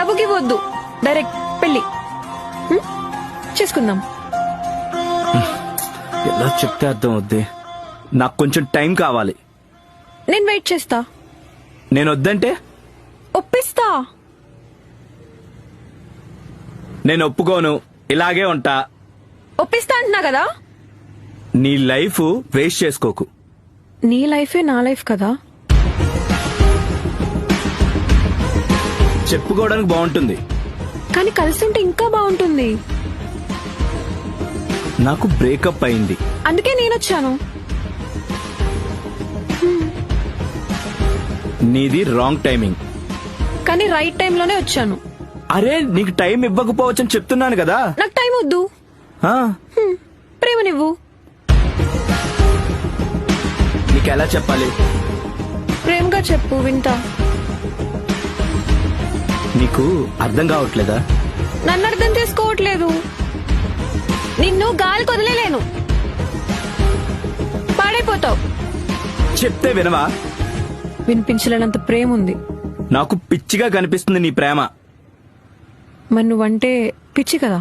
లవ్వుకి వద్దు. డైరెక్ట్ పెళ్ళి హ్మ్? చేసుకుందాం. ఎలా చెప్తే అర్థం అవుద్ది? నాకు కొంచెం టైం కావాలి. నేను వెయిట్ చేస్తా. నేను వద్దంటే? ఒప్పిస్తా. నేను ఒప్పుకోను. ఇలాగే ఉంటా. ఒప్పిస్తా అంటున్నా కదా? నీ లైఫ్ వేస్ట్ చేసుకోకు. నీ లైఫే నా లైఫ్ కదా? చెప్పుకోవడానికి బాగుంటుంది. కానీ కలిసి ఉంటే ఇంకా బాగుంటుంది. నాకు బ్రేకప్ అయింది. అందుకే నేను వచ్చాను నీది రాంగ్ టైమింగ్. కానీ రైట్ టైంలోనే వచ్చాను. అరే నీకు టైం ఇవ్వకపోవచ్చని చెప్తున్నాను కదా? నాకు టైం వద్దు. ఆ, హ్మ్. ప్రేమనివ్వు. నీకు ఎలా చెప్పాలి? ప్రేమగా చెప్పు వింటా. నీకు అర్థం కావట్లేదా? నన్ను అర్థం చేసుకోవట్లేదు. నిన్ను గాలి కొదిలేలేను. పాడైపోతావు. చెప్తే వినవా? వినిపించలేనంత ప్రేమ ఉంది నాకు పిచ్చిగా కనిపిస్తుంది నీ ప్రేమ. మరి నువ్వంటే పిచ్చి కదా?